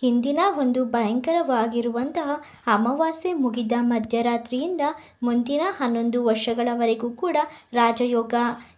ಹಿಂದಿನ ಒಂದು ಭಯಂಕರವಾಗಿರುವಂತಹ ಅಮಾವಾಸ್ಯೆ ಮುಗಿದ ಮಧ್ಯರಾತ್ರಿಯಿಂದ ಮುಂದಿನ ಹನ್ನೊಂದು ವರ್ಷಗಳವರೆಗೂ ಕೂಡ ರಾಜಯೋಗ.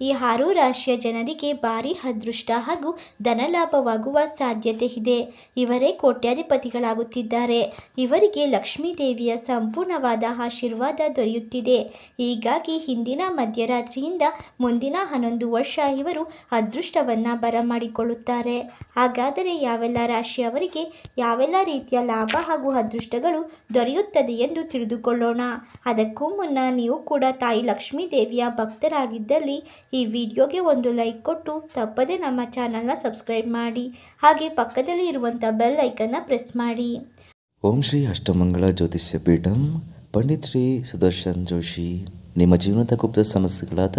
ಈ ಆರು ರಾಶಿಯ ಜನರಿಗೆ ಭಾರಿ ಅದೃಷ್ಟ ಹಾಗೂ ಧನಲಾಭವಾಗುವ ಸಾಧ್ಯತೆ ಇದೆ. ಇವರೇ ಕೋಟ್ಯಾಧಿಪತಿಗಳಾಗುತ್ತಿದ್ದಾರೆ. ಇವರಿಗೆ ಲಕ್ಷ್ಮೀ ದೇವಿಯ ಸಂಪೂರ್ಣವಾದ ಆಶೀರ್ವಾದ ದೊರೆಯುತ್ತಿದೆ. ಹೀಗಾಗಿ ಹಿಂದಿನ ಮಧ್ಯರಾತ್ರಿಯಿಂದ ಮುಂದಿನ ಹನ್ನೊಂದು ವರ್ಷ ಇವರು ಅದೃಷ್ಟವನ್ನು ಬರಮಾಡಿಕೊಳ್ಳುತ್ತಾರೆ. ಹಾಗಾದರೆ ಯಾವೆಲ್ಲ ರಾಶಿಯವರಿಗೆ ಯಾವೆಲ್ಲ ರೀತಿಯ ಲಾಭ ಹಾಗೂ ಅದೃಷ್ಟಗಳು ದೊರೆಯುತ್ತದೆ ಎಂದು ತಿಳಿದುಕೊಳ್ಳೋಣ. ಅದಕ್ಕೂ ಮುನ್ನ ನೀವು ಕೂಡ ತಾಯಿ ಲಕ್ಷ್ಮೀ ದೇವಿಯ ಭಕ್ತರಾಗಿದ್ದಲ್ಲಿ ಈ ವಿಡಿಯೋಗೆ ಒಂದು ಲೈಕ್ ಕೊಟ್ಟು ತಪ್ಪದೇ ನಮ್ಮ ಚಾನಲ್ನ ಸಬ್ಸ್ಕ್ರೈಬ್ ಮಾಡಿ, ಹಾಗೆ ಪಕ್ಕದಲ್ಲಿ ಇರುವಂಥ ಬೆಲ್ ಐಕನ್ನ ಪ್ರೆಸ್ ಮಾಡಿ. ಓಂ ಶ್ರೀ ಅಷ್ಟಮಂಗಳ ಜ್ಯೋತಿಷ್ಯ ಪೀಠಂ, ಪಂಡಿತ್ ಶ್ರೀ ಸುದರ್ಶನ್ ಜೋಶಿ. ನಿಮ್ಮ ಜೀವನದ ಗುಪ್ತ ಸಮಸ್ಯೆಗಳಾದ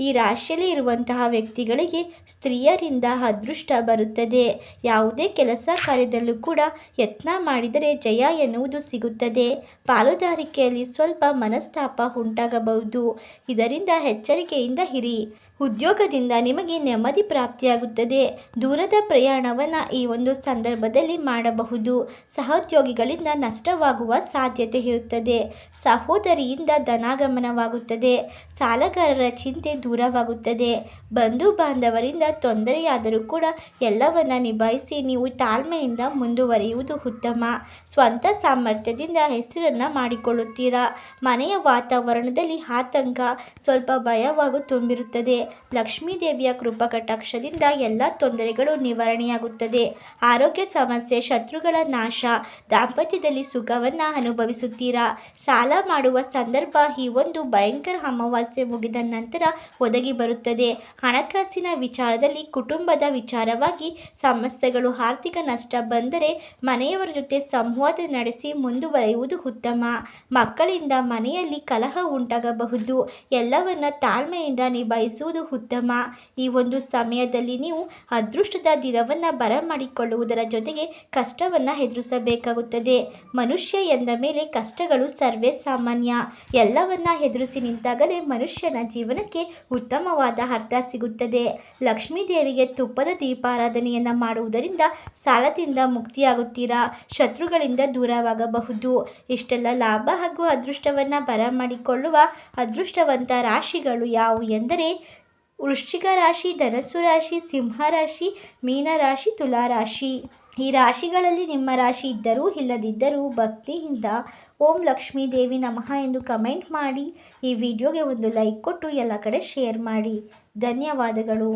ಈ ರಾಶಿಯಲ್ಲಿ ಇರುವಂತಹ ವ್ಯಕ್ತಿಗಳಿಗೆ ಸ್ತ್ರೀಯರಿಂದ ಅದೃಷ್ಟ ಬರುತ್ತದೆ. ಯಾವುದೇ ಕೆಲಸ ಕಾರ್ಯದಲ್ಲೂ ಕೂಡ ಯತ್ನ ಮಾಡಿದರೆ ಜಯ ಎನ್ನುವುದು ಸಿಗುತ್ತದೆ. ಪಾಲುದಾರಿಕೆಯಲ್ಲಿ ಸ್ವಲ್ಪ ಮನಸ್ತಾಪ ಉಂಟಾಗಬಹುದು. ಇದರಿಂದ ಎಚ್ಚರಿಕೆಯಿಂದ ಇರಿ. ಉದ್ಯೋಗದಿಂದ ನಿಮಗೆ ನೆಮ್ಮದಿ ಪ್ರಾಪ್ತಿಯಾಗುತ್ತದೆ. ದೂರದ ಪ್ರಯಾಣವನ್ನು ಈ ಒಂದು ಸಂದರ್ಭದಲ್ಲಿ ಮಾಡಬಹುದು. ಸಹೋದ್ಯೋಗಿಗಳಿಂದ ನಷ್ಟವಾಗುವ ಸಾಧ್ಯತೆ ಇರುತ್ತದೆ. ಸಹೋದರಿಯಿಂದ ಧನಾಗಮನವಾಗುತ್ತದೆ. ಸಾಲಗಾರರ ಚಿಂತೆ ದೂರವಾಗುತ್ತದೆ. ಬಂಧು ಬಾಂಧವರಿಂದ ತೊಂದರೆಯಾದರೂ ಕೂಡ ಎಲ್ಲವನ್ನ ನಿಭಾಯಿಸಿ ನೀವು ತಾಳ್ಮೆಯಿಂದ ಮುಂದುವರಿಯುವುದು ಉತ್ತಮ. ಸ್ವಂತ ಸಾಮರ್ಥ್ಯದಿಂದ ಹೆಸರನ್ನು ಮಾಡಿಕೊಳ್ಳುತ್ತೀರಾ? ಮನೆಯ ವಾತಾವರಣದಲ್ಲಿ ಆತಂಕ, ಸ್ವಲ್ಪ ಭಯವಾಗು ತುಂಬಿರುತ್ತದೆ. ಲಕ್ಷ್ಮೀ ದೇವಿಯ ಕೃಪಾ ಕಟಾಕ್ಷದಿಂದ ಎಲ್ಲ ತೊಂದರೆಗಳು ನಿವಾರಣೆಯಾಗುತ್ತದೆ. ಆರೋಗ್ಯ ಸಮಸ್ಯೆ, ಶತ್ರುಗಳ ನಾಶ, ದಾಂಪತ್ಯದಲ್ಲಿ ಸುಖವನ್ನು ಅನುಭವಿಸುತ್ತೀರಾ? ಸಾಲ ಮಾಡುವ ಸಂದರ್ಭ ಈ ಒಂದು ಭಯಂಕರ ಅಮಾವಾಸ್ಯೆ ಮುಗಿದ ನಂತರ ಒದಗಿ ಬರುತ್ತದೆ. ಹಣಕಾಸಿನ ವಿಚಾರದಲ್ಲಿ ಕುಟುಂಬದ ವಿಚಾರವಾಗಿ ಸಮಸ್ಯೆಗಳು, ಆರ್ಥಿಕ ನಷ್ಟ ಬಂದರೆ ಮನೆಯವರ ಜೊತೆ ಸಂವಾದ ನಡೆಸಿ ಮುಂದುವರೆಯುವುದು ಉತ್ತಮ. ಮಕ್ಕಳಿಂದ ಮನೆಯಲ್ಲಿ ಕಲಹ ಉಂಟಾಗಬಹುದು. ಎಲ್ಲವನ್ನ ತಾಳ್ಮೆಯಿಂದ ನಿಭಾಯಿಸುವುದು ಉತ್ತಮ ಈ ಒಂದು ಸಮಯದಲ್ಲಿ ನೀವು ಅದೃಷ್ಟದ ದಿನವನ್ನು ಬರಮಾಡಿಕೊಳ್ಳುವುದರ ಜೊತೆಗೆ ಕಷ್ಟವನ್ನು ಎದುರಿಸಬೇಕಾಗುತ್ತದೆ. ಮನುಷ್ಯ ಎಂದ ಮೇಲೆ ಕಷ್ಟಗಳು ಸರ್ವೇ ಸಾಮಾನ್ಯ. ಎಲ್ಲವನ್ನ ಎದುರಿಸಿ ನಿಂತಾಗಲೇ ಮನುಷ್ಯನ ಜೀವನಕ್ಕೆ ಉತ್ತಮವಾದ ಅರ್ಥ ಸಿಗುತ್ತದೆ. ಲಕ್ಷ್ಮೀ ದೇವಿಗೆ ತುಪ್ಪದ ದೀಪಾರಾಧನೆಯನ್ನು ಮಾಡುವುದರಿಂದ ಸಾಲದಿಂದ ಮುಕ್ತಿಯಾಗುತ್ತೀರಾ? ಶತ್ರುಗಳಿಂದ ದೂರವಾಗಬಹುದು. ಇಷ್ಟೆಲ್ಲ ಲಾಭ ಹಾಗೂ ಅದೃಷ್ಟವನ್ನು ಬರಮಾಡಿಕೊಳ್ಳುವ ಅದೃಷ್ಟವಂತ ರಾಶಿಗಳು ಯಾವುವು ಎಂದರೆ ವೃಶ್ಚಿಕ ರಾಶಿ, ಧನಸ್ಸು ರಾಶಿ, ಸಿಂಹ ರಾಶಿ ಮೀನರಾಶಿ ತುಲಾರಾಶಿ ಈ ರಾಶಿಗಳಲ್ಲಿ ನಿಮ್ಮ ರಾಶಿ ಇದ್ದರೂ ಇಲ್ಲದಿದ್ದರೂ ಭಕ್ತಿಯಿಂದ ಓಂ ಲಕ್ಷ್ಮೀ ದೇವಿ ನಮಃ ಎಂದು ಕಮೆಂಟ್ ಮಾಡಿ. ಈ ವಿಡಿಯೋಗೆ ಒಂದು ಲೈಕ್ ಕೊಟ್ಟು ಎಲ್ಲ ಕಡೆ ಶೇರ್ ಮಾಡಿ. ಧನ್ಯವಾದಗಳು.